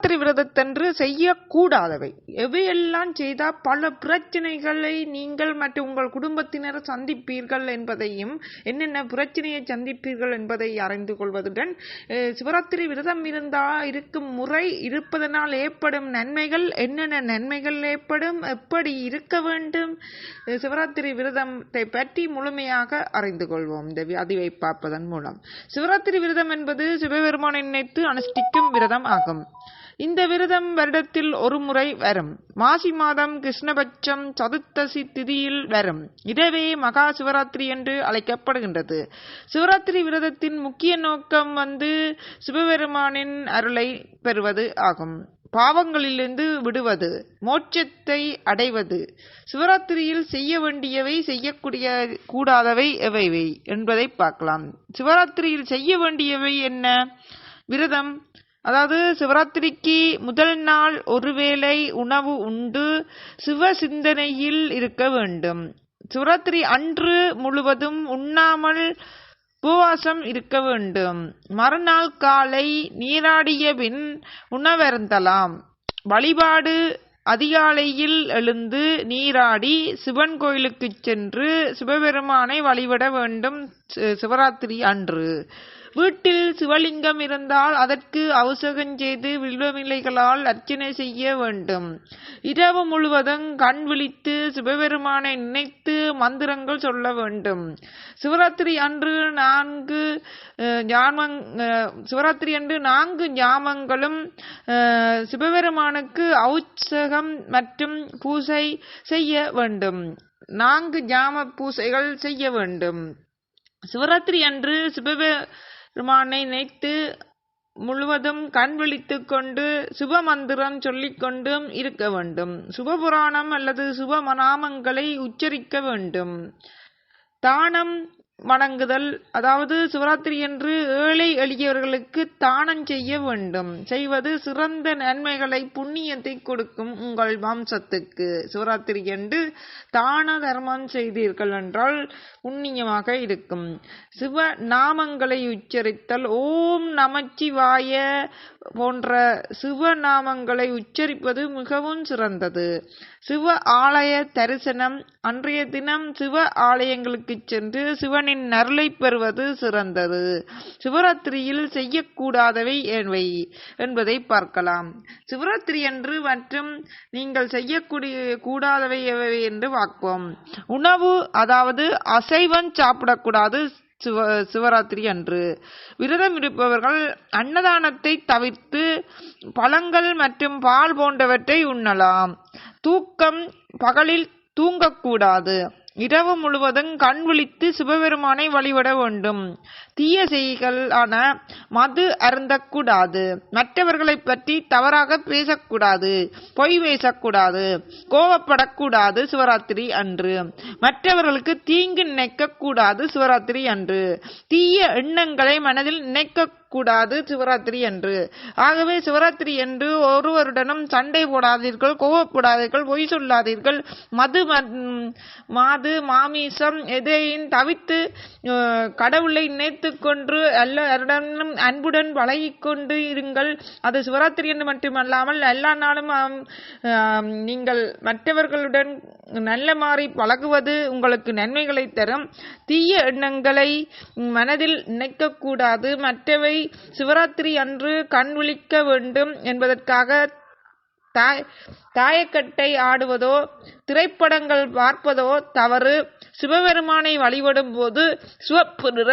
ராத்திரி விரதத்தன்று செய்யக்கூடாதவை. எவையெல்லாம் செய்தால் பல பிரச்சனைகளை நீங்கள் மற்றும் உங்கள் குடும்பத்தினர் சந்திப்பீர்கள் என்பதையும் என்னென்ன பிரச்சனையை சந்திப்பீர்கள் என்பதை அறிந்து கொள்வதுடன் சிவராத்திரி விரதம் இருந்தால் இருக்கும் முறை இருப்பதனால் ஏற்படும் நன்மைகள் என்னென்ன நன்மைகள் ஏற்படும் எப்படி இருக்க வேண்டும் சிவராத்திரி விரதத்தை பற்றி முழுமையாக அறிந்து கொள்வோம். இந்த அதிவை பார்ப்பதன் மூலம். சிவராத்திரி விரதம் என்பது சிவபெருமானை நினைத்து அனுஷ்டிக்கும் விரதம் ஆகும். இந்த விரதம் வருடத்தில் ஒரு முறை வரும். மாசி மாதம் கிருஷ்ணபட்சம் சதுர்த்தசி திதியில் வரும். இதவே மகா சிவராத்திரி என்று அழைக்கப்படுகின்றது. சிவராத்திரி விரதத்தின் முக்கிய நோக்கம் வந்து சிவபெருமானின் அருளை பெறுவது ஆகும். பாவங்களிலிருந்து விடுவது மோட்சத்தை அடைவது சிவராத்திரியில் செய்ய வேண்டியவை செய்யக்கூடிய கூடாதவை எவைவை என்பதை பார்க்கலாம். சிவராத்திரியில் செய்ய வேண்டியவை என்ன? விரதம் அதாவது சிவராத்திரிக்கு முதல் நாள் ஒருவேளை உணவு உண்டு சிவ சிந்தனையில் இருக்க வேண்டும். சிவராத்திரி அன்று முழுவதும் உண்ணாமல் உபவாசம் இருக்க வேண்டும். மறுநாள் காலை நீராடிய பின் உணவருந்தலாம். வழிபாடு அதிகாலையில் எழுந்து நீராடி சிவன் கோயிலுக்கு சென்று சிவபெருமானை வழிபட வேண்டும் சிவராத்திரி அன்று. வீட்டில் சிவலிங்கம் இருந்தால் அதற்கு அவுசகம் செய்து வில்வமில்லைகளால் அர்ச்சனை செய்ய வேண்டும். இரவு முழுவதும் கண் விழித்து சிவபெருமானை நினைத்து மந்திரங்கள் சொல்ல வேண்டும். சிவராத்திரி அன்று நான்கு அஹ், ஞாமங் அஹ், சிவராத்திரி அன்று நான்கு ஞாமங்களும் அஹ், சிவபெருமானுக்கு ஔச்சகம் மற்றும் பூசை செய்ய வேண்டும். நான்கு ஜாம பூசைகள் செய்ய வேண்டும். சிவராத்திரி அன்று சிவபெ பெருமானை நினைத்து முழுவதும் கண் விழித்துக் கொண்டு சுபமந்திரம் சொல்லிக் கொண்டும் இருக்க வேண்டும். சுபபுராணம் அல்லது சுபமநாமங்களை உச்சரிக்க வேண்டும். தானம் வணங்குதல் அதாவது சிவராத்திரி என்று ஏழை எளியவர்களுக்கு தானம் செய்ய வேண்டும். செய்வது சிறந்த நன்மைகளை புண்ணியத்தை கொடுக்கும் உங்கள் வம்சத்துக்கு. சிவராத்திரி என்று தான தர்மம் செய்தீர்கள் என்றால் புண்ணியமாக இருக்கும். சிவ நாமங்களை உச்சரித்தல் ஓம் நமச்சிவாய போன்ற சிவ நாமங்களை உச்சரிப்பது மிகவும் சிறந்தது. சிவ ஆலய தரிசனம் அன்றைய தினம் சிவ ஆலயங்களுக்கு சென்று சிவன் சிவனின் அருளை பெறுவது சிறந்தது. சிவராத்திரியில் செய்யக்கூடாதவை எவை என்பதை பார்க்கலாம். சிவராத்திரி என்று மற்றும் நீங்கள் செய்யக்கூடிய கூடாதவை எவை என்று பார்ப்போம். உணவு அதாவது அசைவம் சாப்பிடக்கூடாது சிவ சிவராத்திரி அன்று. விரதம் இருப்பவர்கள் அன்னதானத்தை தவிர்த்து பழங்கள் மற்றும் பால் போன்றவற்றை உண்ணலாம். தூக்கம் பகலில் தூங்கக்கூடாது. இரவு முழுவதும் கண் விழித்து சிவபெருமானை வழிபட வேண்டும். தீய செய்களான மது அருந்தக்கூடாது. மற்றவர்களைப் பற்றி தவறாக பேசக்கூடாது. பொய் பேசக்கூடாது. கோவப்படக்கூடாது சிவராத்திரி அன்று. மற்றவர்களுக்கு தீங்கு நினைக்கக்கூடாது சிவராத்திரி அன்று. தீய எண்ணங்களை மனதில் நினைக்க கூடாது சிவராத்திரி அன்று. ஆகவே சிவராத்திரி என்று ஒருவருடனும் சண்டை போடாதீர்கள் கோவப்படாதீர்கள் பொய் சொல்லாதீர்கள். மது ம- மாது மாமிசம் எதையும் தவித்து கடவுளை நினைத்து கொன்று எல்லாருடனும் அன்புடன் பழகிக் கொண்டு இருங்கள். அது சிவராத்திரி என்று மட்டுமல்லாமல் எல்லா நாளும் நீங்கள் மற்றவர்களுடன் நல்ல மாறி பழகுவது உங்களுக்கு நன்மைகளை தரும். தீய எண்ணங்களை மனதில் நினைக்கக்கூடாது. மற்றவை சிவராத்திரி அன்று கண் விழிக்க வேண்டும் என்பதற்காக தாய் தாயக்கட்டை ஆடுவதோ திரைப்படங்கள் பார்ப்பதோ தவறு. சிவபெருமானை வழிபடும் போது சிவப்பு நிற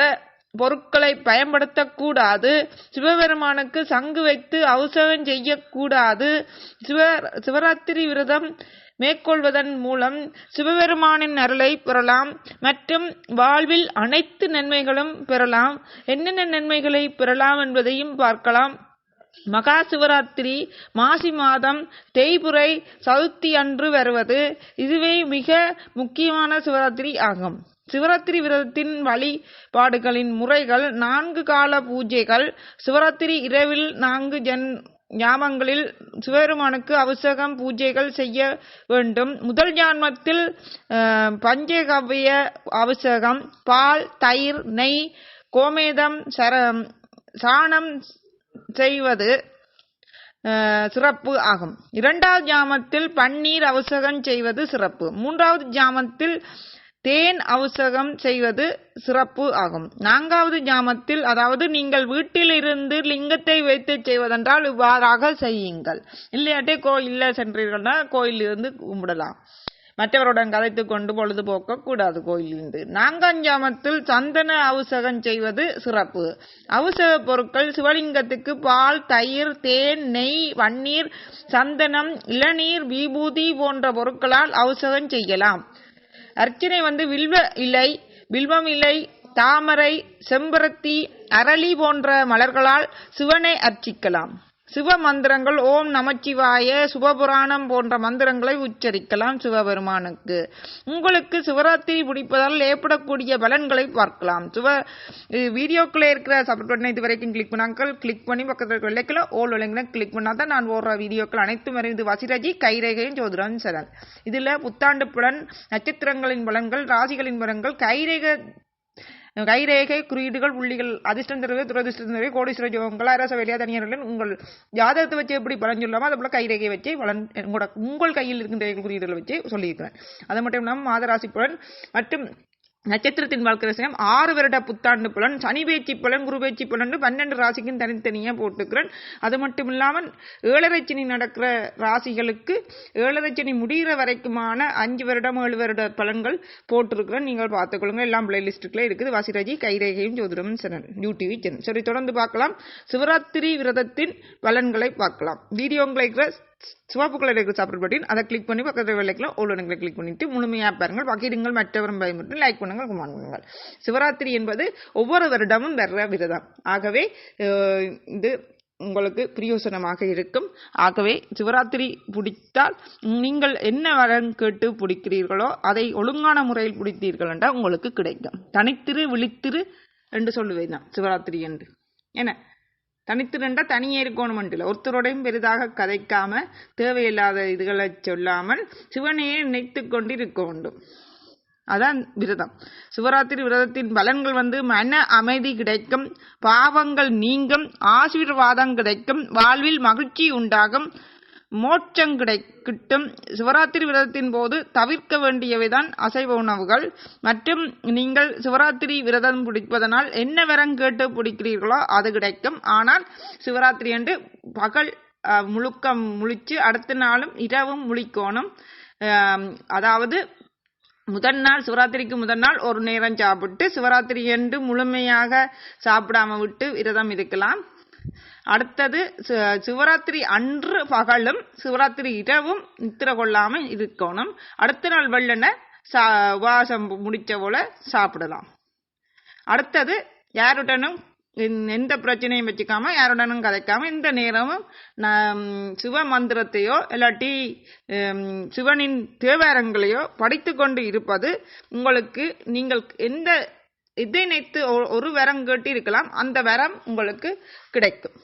பொருட்களை பயன்படுத்தக்கூடாது. சிவபெருமானுக்கு சங்கு வைத்து அபிஷேகம் செய்யக்கூடாது. சிவ சிவராத்திரி விரதம் மேற்கொள்வதன் மூலம் சிவபெருமானின் அருளை பெறலாம். மற்றும் வாழ்வில் அனைத்து நன்மைகளும் பெறலாம். என்னென்ன நன்மைகளை பெறலாம் என்பதையும் பார்க்கலாம். மகா சிவராத்திரி மாசி மாதம் தேய்புரை சதுர்த்தி அன்று வருவது. இதுவே மிக முக்கியமான சிவராத்திரி ஆகும். சிவராத்திரி விரதத்தின் வழிபாடுகளின் முறைகள் நான்கு கால பூஜைகள். சிவராத்திரி இரவில் நான்கு ஜன் ஞாபங்களில் சிவபெருமானுக்கு அவசகம் பூஜைகள் செய்ய வேண்டும். முதல் ஞானத்தில் பஞ்சகவ்ய அவசகம் பால் தயிர் நெய் கோமேதம் சர சாணம் செய்வது சிறப்பு ஆகும். இரண்டாவது ஜாமத்தில் பன்னீர் அவசகம் செய்வது சிறப்பு. மூன்றாவது ஜாமத்தில் தேன் அவசகம் செய்வது சிறப்பு ஆகும். நான்காவது ஜாமத்தில் அதாவது நீங்கள் வீட்டிலிருந்து லிங்கத்தை வைத்து செய்வதென்றால் இவ்வாறாக செய்யுங்கள். இல்லையாட்டே கோயில்ல சென்றீர்கள்னா கோயிலிருந்து கும்பிடலாம். மற்றவருடன் கதைத்து கொண்டு பொழுதுபோக்க கூடாது கோயிலிருந்து. நான்காஞ்சாமத்தில் சந்தன அவுசகம் செய்வது சிறப்பு. அவுசக பொருட்கள் சிவலிங்கத்துக்கு பால் தயிர் தேன் நெய் வன்னீர் சந்தனம் இளநீர் விபூதி போன்ற பொருட்களால் அவுசகம் செய்யலாம். அர்ச்சனை வந்து வில்வ இலை வில்வம் இலை தாமரை செம்பருத்தி அரளி போன்ற மலர்களால் சிவனை அர்ச்சிக்கலாம். சிவ மந்திரங்கள் ஓம் நமச்சிவாய சிவபுராணம் போன்ற மந்திரங்களை உச்சரிக்கலாம் சிவபெருமானுக்கு. உங்களுக்கு சிவராத்திரி பிடிப்பதால் ஏற்படக்கூடிய பலன்களை பார்க்கலாம். சிவ வீடியோக்குள்ளே இருக்கிற சப்ஸ்கிரைப் பட்டனை இது வரைக்கும் கிளிக் பண்ணாங்கள் கிளிக் பண்ணி பக்கத்தில் இருக்கிற வெள்ளைக்கில் ஓல் விலைங்களை கிளிக் பண்ணால் தான் நான் ஓடுற வீடியோக்கள் அனைத்தும் வரும் இது வசிராஜி கைரேகையும் ஜோதிடம் சரண் இதில் புத்தாண்டு புலன் நட்சத்திரங்களின் பலன்கள் ராசிகளின் பலன்கள் கைரேகை கைரேகை குறியீடுகள் புள்ளிகள் அதிர்ஷ்டம் தருவது துரதிர்ஷ்டம் தருவது கோடீஸ்வர யோகங்கள் அரச வெளியா தனியார்கள் உங்கள் ஜாதகத்தை வச்சு எப்படி பலன் சொல்லாமோ அது போல கைரேகை வச்சு பலன் உங்களோட உங்கள் கையில் இருக்கின்ற குறியீடுகளை வச்சு சொல்லியிருக்கிறேன். அது மட்டும் இல்லாமல் மாதராசி பலன் மற்றும் நட்சத்திரத்தின் வாழ்க்கை ரசனம் ஆறு வருட புத்தாண்டு புலன் சனி பேச்சு பலன் குரு பேச்சு பலன் பன்னெண்டு ராசிக்கும் தனித்தனியாக போட்டுக்கிறேன். அது மட்டும் இல்லாமல் ஏழரை சனி நடக்கிற ராசிகளுக்கு ஏழரை சனி முடிகிற வரைக்குமான அஞ்சு வருடம் ஏழு வருட பலன்கள் போட்டிருக்கிறேன். நீங்கள் பார்த்துக்கொள்ளுங்க. எல்லாம் பிளேலிஸ்ட்டுக்குள்ளே இருக்குது. வாசிராஜி கைரேகையும் ஜோதிடமும் சேனல் யூடிவி சேனல் சரி தொடர்ந்து பார்க்கலாம். சிவராத்திரி விரதத்தின் பலன்களை பார்க்கலாம். வீடியோங்களை சிவப்பு கலர் இருக்கிற சாப்பிட்டு பட்டின் அதை கிளிக் பண்ணி பக்கத்தில் வெள்ளைக்கில் உள்ளடங்களை கிளிக் பண்ணிட்டு முழுமையாக பாருங்கள். பகிருங்கள் மற்றவரும் பயன்பட்டு லைக் பண்ணுங்கள் கமெண்ட் பண்ணுங்கள். சிவராத்திரி என்பது ஒவ்வொரு வருடமும் வர்ற விரதம் ஆகவே இது உங்களுக்கு பிரயோசனமாக இருக்கும். ஆகவே சிவராத்திரி பிடித்தால் நீங்கள் என்ன வரம் கேட்டு பிடிக்கிறீர்களோ அதை ஒழுங்கான முறையில் பிடித்தீர்கள் என்றால் உங்களுக்கு கிடைக்கும். தனித்திரு விழித்திரு என்று சொல்லுவேன் நான் சிவராத்திரி என்று. என்ன? தனித்திருண்டா தனியே இருக்கணுமென்றில்ல ஒருத்தரோடையும் பெரிதாக கதைக்காம தேவையில்லாத இதுகளை சொல்லாமல் சிவனையே நினைத்து கொண்டிருக்க வேண்டும். அதான் விரதம். சிவராத்திரி விரதத்தின் பலன்கள் வந்து மன அமைதி கிடைக்கும் பாவங்கள் நீங்கும் ஆசீர்வாதம் கிடைக்கும் வாழ்வில் மகிழ்ச்சி உண்டாகும் மோட்சம் கிடை கிட்டும் சிவராத்திரி விரதத்தின் போது தவிர்க்க வேண்டியவைதான் அசைவ உணவுகள். மற்றும் நீங்கள் சிவராத்திரி விரதம் பிடிப்பதனால் என்ன விரம் கேட்டு பிடிக்கிறீர்களோ அது கிடைக்கும். ஆனால் சிவராத்திரி அன்று பகல் முழுக்க முழிச்சு அடுத்த நாளும் இரவும் முழிக்கோணும். அதாவது முதல் நாள் சிவராத்திரிக்கு முதல் நாள் ஒரு நேரம் சாப்பிட்டு சிவராத்திரி என்று முழுமையாக சாப்பிடாம விட்டு விரதம் இருக்கலாம். அடுத்தது சிவராத்திரி அன்று பகலும் சிவராத்திரி இரவும் நித்திர கொள்ளாம இருக்கணும். அடுத்த நாள் வெள்ளன சா உபவாசம் முடிச்ச போல சாப்பிடலாம். அடுத்தது யாருடனும் எந்த- எந்த பிரச்சனையும் வச்சுக்காம யாருடனும் கதைக்காம இந்த நேரமும் சிவ மந்திரத்தையோ இல்லாட்டி சிவனின் தேவாரங்களையோ படித்து கொண்டு இருப்பது உங்களுக்கு நீங்கள் எந்த இதை நினைத்து ஒ- ஒரு வரம் கேட்டு இருக்கலாம் அந்த வரம் உங்களுக்கு கிடைக்கும்.